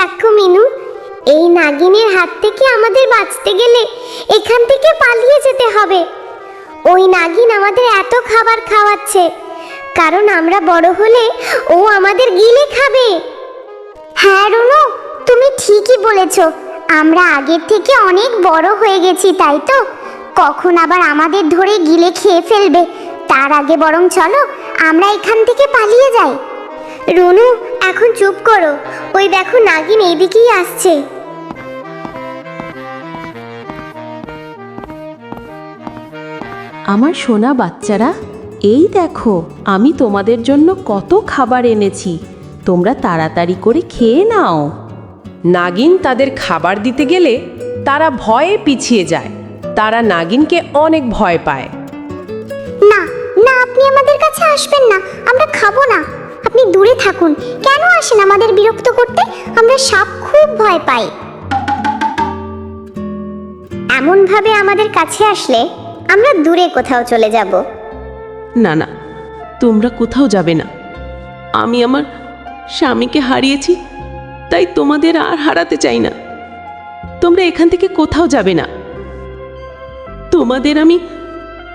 দেখো মিনু, এই নাগিনের হাত থেকে আমাদের বাঁচতে গেলে এখান থেকে পালিয়ে যেতে হবে। ওই নাগিন আমাদের এত খাবার খাওয়াচ্ছে, কারণ আমরা বড় হলে ও আমাদের গিলে খাবে। হ্যাঁ রুনু, তুমি ঠিকই বলেছ, আমরা আগের থেকে অনেক বড় হয়ে গেছি, তাই তো? কখন আবার আমাদের ধরে গিলে খেয়ে ফেলবে? তার আগে বরং চলো, আমরা এখান থেকে পালিয়ে যাই। রুনু, এখন চুপ করো। ওই দেখো নাগিন এইদিকেই আসছে। আমার সোনা বাচ্চারা এই দেখো আমি তোমাদের জন্য কত খাবার এনেছি। তোমরা তাড়াতাড়ি করে খেয়ে নাও। নাগিন তাদের খাবার দিতে গেলে তারা ভয়ে পিছিয়ে যায়। তারা নাগিনকে অনেক ভয় পায়। না না আপনি আমাদের কাছে আসবেন না আমরা খাব না। আপনি দূরে থাকুন। কেন আসেন আমাদের বিরক্ত করতে? আমরা সাপ খুব ভয় পাই। এমন ভাবে আমাদের কাছে আসলে আমরা দূরে কোথাও চলে যাব। না না, তোমরা কোথাও যাবে না। আমি আমার স্বামীকে হারিয়েছি, তাই তোমাদের আর হারাতে চাই না। তোমরা এখান থেকে কোথাও যাবে না। তোমাদের আমি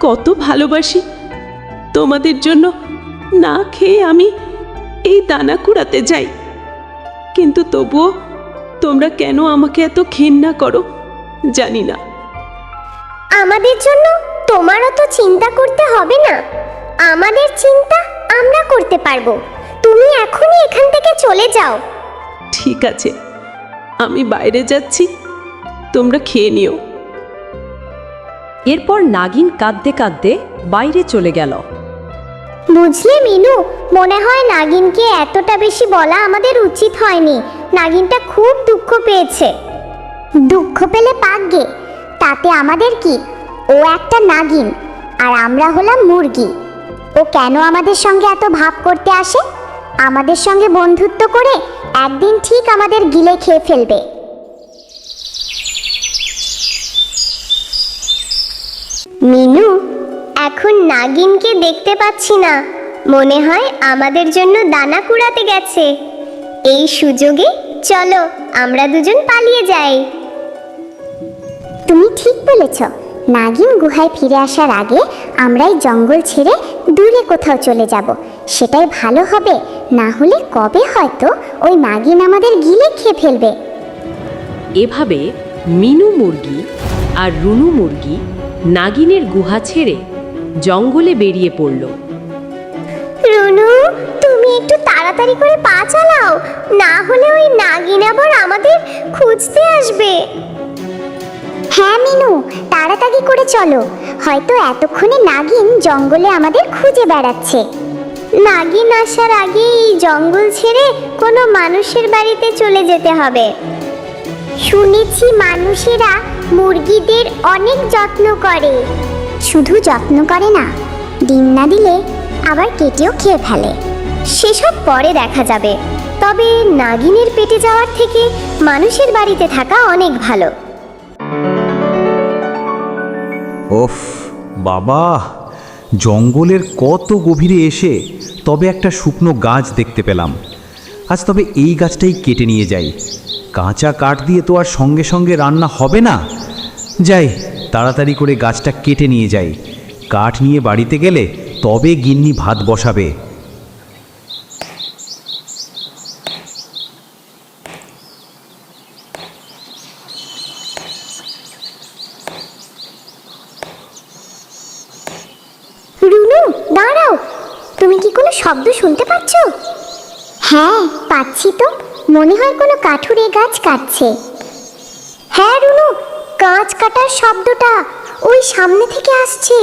কত ভালোবাসি। তোমাদের জন্য না খেয়ে আমি এই দানা কুড়াতে যাই। কিন্তু তবুও তোমরা কেন আমাকে এত ঘৃণা করো? জানি না। আমাদের জন্য তোমার তো চিন্তা করতে হবে না। আমাদের চিন্তা আমরা করতে পারব। তুমি এখনই এখান থেকে চলে যাও। ঠিক আছে। আমি বাইরে যাচ্ছি। তোমরা খেয়ে নিও। এরপর নাগিন কাঁদতে কাঁদতে বাইরে চলে গেল। বুঝলে মিনু, মনে হয় নাগিনকে এতটা বেশি বলা আমাদের উচিত হয়নি। নাগিনটা খুব দুঃখ পেয়েছে। দুঃখ পেলে পাকগে তাতে আমাদের কি? ও একটা নাগিন, আর আমরা হলাম মুরগি। ও কেন আমাদের সঙ্গে এত ভাব করতে আসে? আমাদের সঙ্গে বন্ধুত্ব করে একদিন ঠিক আমাদের গিলে খেয়ে ফেলবে। মিনু এখন নাগিনকে দেখতে পাচ্ছি না। মনে হয় আমাদের জন্য দানা কুড়াতে গেছে। এই সুযোগে চলো আমরা দুজন পালিয়ে যাই। তুমি ঠিক বলেছ। নাগিন গুহায় ফিরে আসার আগে আমরা এই জঙ্গল ছেড়ে দূরে কোথাও চলে যাব। সেটাই ভালো হবে। না হলে কবে হয়তো ওই নাগিন আমাদের গিলে খেয়ে ফেলবে। এভাবে মিনু মুরগি আর রুনু মুরগি নাগিনের গুহা ছেড়ে জঙ্গলে বেরিয়ে পড়ল। রুনু, তুমি একটু তাড়াতাড়ি করে পা চালাও। না হলে ওই নাগিন আবার আমাদের খুঁজতে আসবে। হ্যাঁ মিনু, তাড়াতাড়ি করে চলো। হয়তো এতক্ষণে নাগিন জঙ্গলে আমাদের খুঁজে বেড়াচ্ছে। নাগিন আসার আগে এই জঙ্গল ছেড়ে কোনো মানুষের বাড়িতে চলে যেতে হবে। শুনেছি মানুষেরা মুরগিদের অনেক যত্ন করে। শুধু যত্ন করে না, ডিম না দিলে আবার কেটেও খেয়ে ফেলে। সেসব পরে দেখা যাবে। তবে নাগিনের পেটে যাওয়ার থেকে মানুষের বাড়িতে থাকা অনেক ভালো। ওফ, বাবা! জঙ্গলের কত গভীরে এসে তবে একটা শুকনো গাছ দেখতে পেলাম। আজ তবে এই গাছটাই কেটে নিয়ে যাই। কাঁচা কাঠ দিয়ে তো আর সঙ্গে সঙ্গে রান্না হবে না। যাই তাড়াতাড়ি করে গাছটা কেটে নিয়ে যাই। কাঠ নিয়ে বাড়িতে গেলে তবে গিন্নি ভাত বসাবে। রুনু দাঁড়াও। তুমি কি কোনো শব্দ শুনতে পাচ্ছ? হ্যাঁ। পাচ্ছি তো। মনে হয় কোনো কাঠুরে গাছ কাটছে। হ্যাঁ রুনু গাছ কাটার শব্দটা ওই সামনে থেকে আসছে।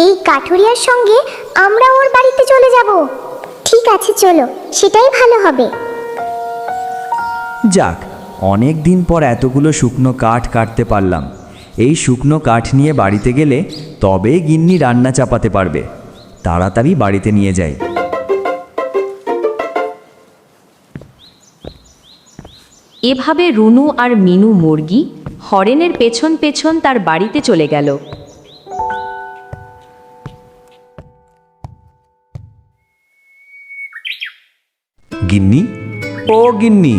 এই কাঠুরিয়ার সঙ্গে আমরা ওর বাড়িতে চলে যাব। ঠিক আছে চলো। সেটাই ভালো হবে। যাক অনেক দিন পর এতগুলো শুকনো কাঠ কাটতে পারলাম। এই শুকনো কাঠ নিয়ে বাড়িতে গেলে তবে গিন্নি রান্না চাপাতে পারবে। তাড়াতাড়ি বাড়িতে নিয়ে যাই। এভাবে রুনু আর মিনু মুরগি হরেনের পেছন পেছন তার বাড়িতে চলে গেল। গিন্নি? ও গিন্নি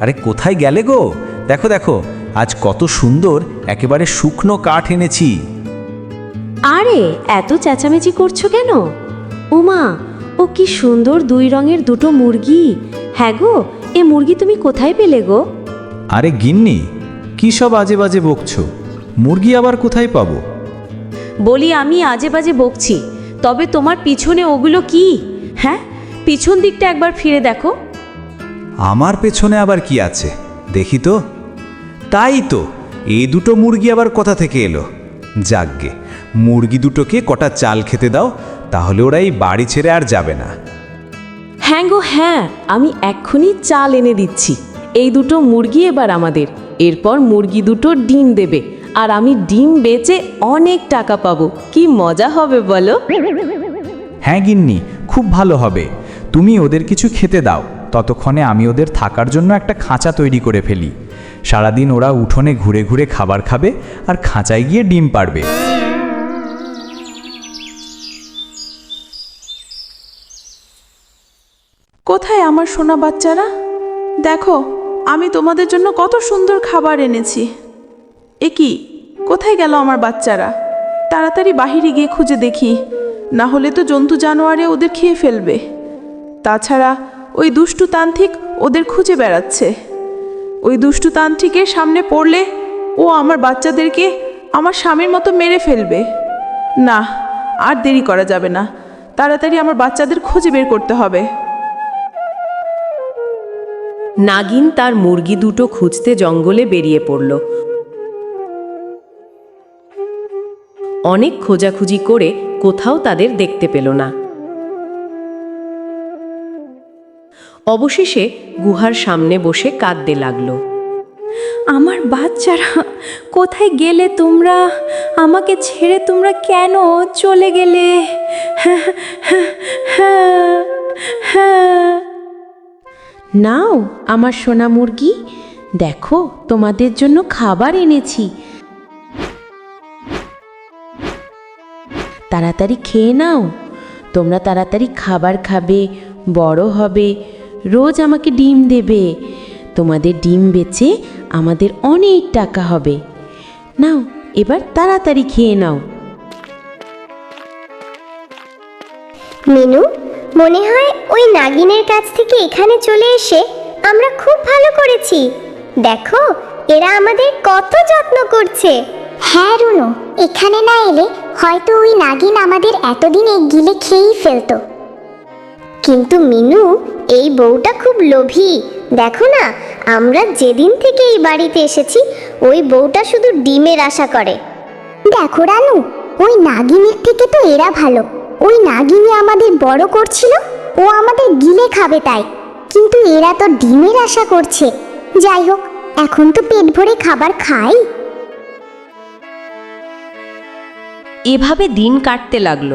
আরে কোথায় গেলে গো? দেখো দেখো আজ কত সুন্দর একেবারে শুকনো কাঠ এনেছি। আরে এত চেঁচামেচি করছ কেন? উমা ও কি সুন্দর দুই রঙের দুটো মুরগি। হ্যাঁ গো এ মুরগি তুমি কোথায় পেলে গো? আরে গিন্নি কি সব আজে বাজে বকছো? মুরগি আবার কোথায় পাবো? বলি আমি আজে বাজে বকছি। তবে তোমার পিছনে ওগুলো কি? হ্যাঁ পিছন দিকটা একবার ফিরে দেখো। আমার পেছনে আবার কি আছে? দেখি তো। তাই তো এই দুটো মুরগি আবার কোথা থেকে এলো? যাকগে মুরগি দুটোকে কটা চাল খেতে দাও তাহলে ওরা এই বাড়ি ছেড়ে আর যাবে না। হ্যাঁ গো হ্যাঁ আমি এক্ষুনি চাল এনে দিচ্ছি। এই দুটো মুরগি এবার আমাদের। এরপর মুরগি দুটো ডিম দেবে। আর আমি ডিম বেচে অনেক টাকা পাবো। কি মজা হবে বলো? হ্যাঁ গিন্নি খুব ভালো হবে। তুমি ওদের কিছু খেতে দাও। ততক্ষণে আমি ওদের থাকার জন্য একটা খাঁচা তৈরি করে ফেলি। সারাদিন ওরা উঠোনে ঘুরে ঘুরে খাবার খাবে আর খাঁচায় গিয়ে ডিম পাড়বে। কোথায় আমার সোনা বাচ্চারা? দেখো আমি তোমাদের জন্য কত সুন্দর খাবার এনেছি। এ কি? কোথায় গেল আমার বাচ্চারা? তাড়াতাড়ি বাহিরে গিয়ে খুঁজে দেখি। না হলে তো জন্তু জানোয়ারে ওদের খেয়ে ফেলবে। তাছাড়া ওই দুষ্টু তান্ত্রিক ওদের খুঁজে বেড়াচ্ছে। ওই দুষ্টু তান্ত্রিকের সামনে পড়লে ও আমার বাচ্চাদেরকে আমার স্বামীর মতো মেরে ফেলবে। না, আর দেরি করা যাবে না। তাড়াতাড়ি আমার বাচ্চাদের খুঁজে বের করতে হবে। নাগিন তার মুরগি দুটো খুঁজতে জঙ্গলে বেরিয়ে পড়ল। অনেক খোঁজাখুঁজি করে কোথাও তাদের দেখতে পেল না। অবশেষে গুহার সামনে বসে কাঁদতে লাগল। আমার বাচ্চারা, কোথায় গেলে তোমরা? আমাকে ছেড়ে তোমরা কেন চলে গেলে? হ্যাঁ হ্যাঁ হ্যাঁ নাও, আমার সোনা মুরগি। দেখো, তোমাদের জন্য খাবার এনেছি। তাড়াতাড়ি খেয়ে নাও। তোমরা তাড়াতাড়ি খাবার খাবে, বড় হবে, রোজ আমাকে ডিম দেবে। তোমাদের ডিম বেচে আমাদের অনেক টাকা হবে। নাও, এবার তাড়াতাড়ি খেয়ে নাও। মিনু মনে হয় ওই নাগিনের কাছ থেকে এখানে চলে এসে আমরা খুব ভালো করেছি। দেখো এরা আমাদের কত যত্ন করছে। হ্যাঁ রুনু এখানে না এলে হয়তো ওই নাগিন আমাদের এতদিনে গিলে খেয়েই ফেলতো। কিন্তু মিনু এই বউটা খুব লোভী। দেখো না আমরা যেদিন থেকে এই বাড়িতে এসেছি ওই বউটা শুধু ডিমের আশা করে। দেখো রানু ওই নাগিনের থেকে তো এরা ভালো। ওই নাগিনী আমাদের বড় করছিল, ও আমাদের গিলে খাবে তাই। কিন্তু এরা তো ডিমের আশা করছে। যাই হোক, এখন তো পেট ভরে খাবার খাই। এভাবে দিন কাটতে লাগল।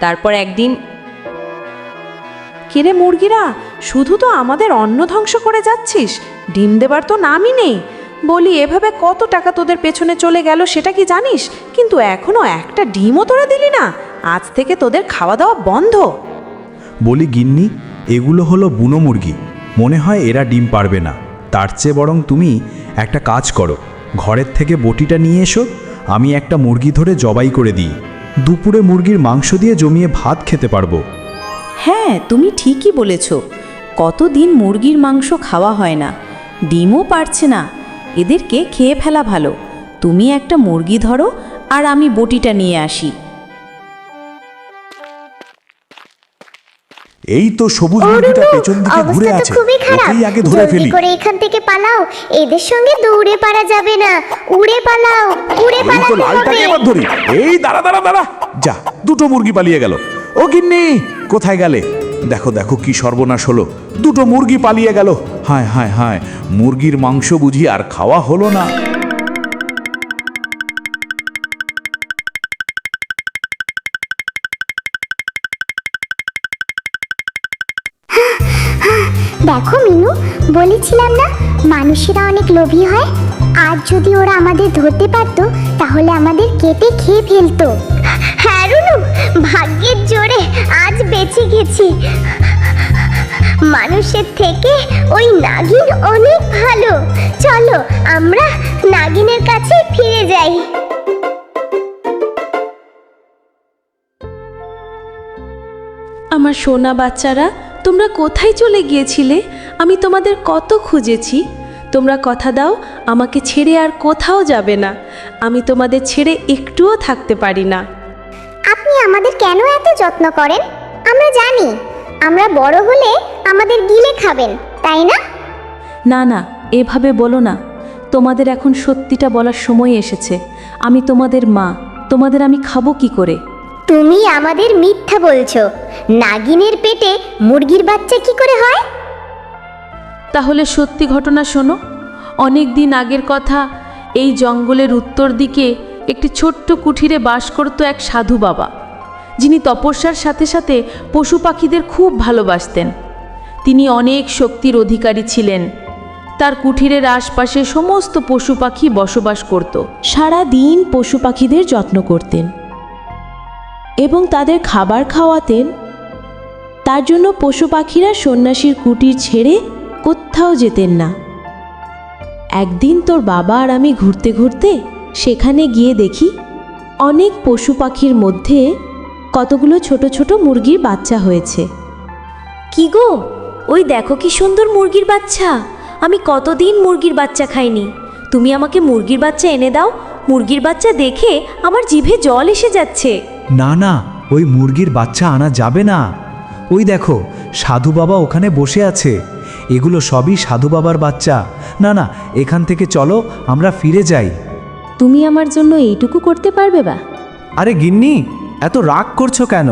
তারপর একদিন, কিরে মুরগিরা, শুধু তো আমাদের অন্ন ধ্বংস করে যাচ্ছিস, ডিম দেবার তো নামই নেই। বলি এভাবে কত টাকা তোদের পেছনে চলে গেল সেটা কি জানিস? কিন্তু এখনও একটা ডিমও তোরা দিলি না। আজ থেকে তোদের খাওয়া দাওয়া বন্ধ। বলি গিন্নি এগুলো হলো বুনো মুরগি। মনে হয় এরা ডিম পারবে না। তার চেয়ে বরং তুমি একটা কাজ করো। ঘরের থেকে বটিটা নিয়ে এসো। আমি একটা মুরগি ধরে জবাই করে দিই। দুপুরে মুরগির মাংস দিয়ে জমিয়ে ভাত খেতে পারব। হ্যাঁ তুমি ঠিকই বলেছ। কতদিন মুরগির মাংস খাওয়া হয় না। ডিমও পারছে না। এদেরকে খেয়ে ফেলা ভালো। তুমি একটা মুরগি ধরো আর আমি বটিটা নিয়ে আসি। এই তো সবুজ মুরগিটা পেছন দিকে ঘুরে আছে। ওকেই আগে ধরে ফেলি। করে এখান থেকে পালাও। এদের সঙ্গে দৌড়ে পারা যাবে না। উড়ে পালাও উড়ে এই তো পালাতে লালটাকে হবে। এবার ধরি। এই দাঁড়া দাঁড়া দাঁড়া। যা দুটো মুরগি পালিয়ে গেল। ও গিন্নি কোথায় গেলে? দেখো দেখো কি সর্বনাশ হলো। দুটো মুরগি পালিয়ে গেল। হায় হায় হায় মুরগির মাংস বুঝি আর খাওয়া হলো না। দেখো মিনু বলেছিলাম না মানুষেরা অনেক লোভী হয়। আজ যদি ওরা আমাদের ধরতে পারতো তাহলে আমাদের কেটে খেয়ে ফেলতো। হ্যাঁ রুনু ভাগ্যের জোরে আজ বেঁচে গেছি। মানুষের থেকে ওই নাগিন অনেক ভালো। চলো আমরা নাগিনের কাছে ফিরে যাই। আমার সোনা বাচ্চারা তোমরা কোথায় চলে গিয়েছিলে? আমি তোমাদের কত খুঁজেছি। তোমরা কথা দাও আমাকে ছেড়ে আর কোথাও যাবে না। আমি তোমাদের ছেড়ে একটুও থাকতে পারি না। আপনি আমাদের কেন এত যত্ন করেন? আমরা জানি। আমরা বড় হলে আমাদের গিলে খাবেন তাই না? না না এভাবে বলো না। তোমাদের এখন সত্যিটা বলার সময় এসেছে। আমি তোমাদের মা তোমাদের আমি খাব কি করে? তুমি আমাদের মিথ্যা বলছো। নাগিনের পেটে মুরগির বাচ্চা কি করে হয়? তাহলে সত্যি ঘটনা শোনো। অনেক দিন আগের কথা এই জঙ্গলের উত্তর দিকে একটি ছোট্ট কুঠিরে বাস করত এক সাধু বাবা। যিনি তপস্যার সাথে সাথে পশু পাখিদের খুব ভালোবাসতেন। তিনি অনেক শক্তির অধিকারী ছিলেন। তার কুঠিরের আশপাশে সমস্ত পশু পাখি বসবাস করত। সারা দিন পশু পাখিদের যত্ন করতেন এবং তাদের খাবার খাওয়াতেন। তার জন্য পশু পাখিরা সন্ন্যাসীর কুটির ছেড়ে কোথাও যেতেন না। একদিন তোর বাবা আর আমি ঘুরতে ঘুরতে সেখানে গিয়ে দেখি অনেক পশু পাখির মধ্যে কতগুলো ছোট ছোট মুরগির বাচ্চা হয়েছে। কি গো? ওই দেখো কি সুন্দর মুরগির বাচ্চা। আমি কতদিন মুরগির বাচ্চা খাইনি। তুমি আমাকে মুরগির বাচ্চা এনে দাও। মুরগির বাচ্চা দেখে আমার জিভে জল এসে যাচ্ছে। না না ওই মুরগির বাচ্চা আনা যাবে না। ওই দেখো সাধু বাবা ওখানে বসে আছে। এগুলো সবই সাধু বাবার বাচ্চা। না না এখান থেকে চলো আমরা ফিরে যাই। তুমি আমার জন্য এইটুকু করতে পারবে বা? আরে গিন্নি এত রাগ করছ কেন?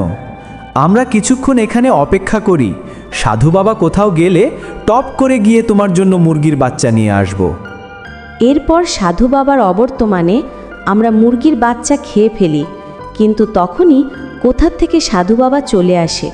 আমরা কিছুক্ষণ এখানে অপেক্ষা করি। সাধু বাবা কোথাও গেলে টপ করে গিয়ে তোমার জন্য মুরগির বাচ্চা নিয়ে আসব। এরপর সাধু বাবার অবর্তমানে আমরা মুরগির বাচ্চা খেয়ে ফেলি কিন্তু তখনই কোথার থেকে সাধু বাবা চলে আসে?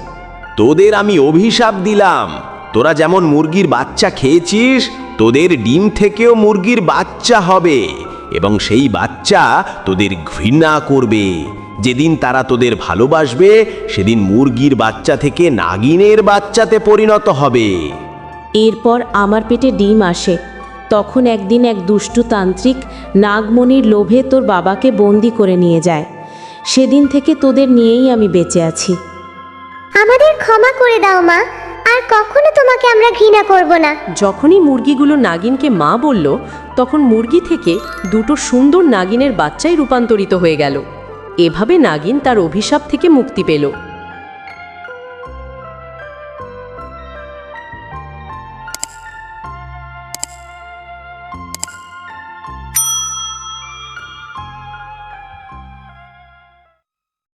তোদের আমি অভিশাপ দিলাম। তোরা যেমন মুরগির বাচ্চা খেয়েছিস তোদের ডিম থেকেও মুরগির বাচ্চা হবে এবং সেই বাচ্চা তোদের ঘৃণা করবে। যেদিন তারা তোদের ভালোবাসবে সেদিন মুরগির বাচ্চা থেকে নাগিনের বাচ্চাতে পরিণত হবে। এরপর আমার পেটে ডিম আসে। তখন একদিন এক দুষ্টু তান্ত্রিক নাগমণির লোভে তোর বাবাকে বন্দি করে নিয়ে যায়। সেদিন থেকে তোদের নিয়েই আমি বেঁচে আছি। আমাদের ক্ষমা করে দাও মা। আর কখনো তোমাকে আমরা ঘৃণা করব না। যখনই মুরগিগুলো নাগিনকে মা বলল তখন মুরগি থেকে দুটো সুন্দর নাগিনের বাচ্চাই রূপান্তরিত হয়ে গেল। এভাবে নাগিন তার অভিশাপ থেকে মুক্তি পেল।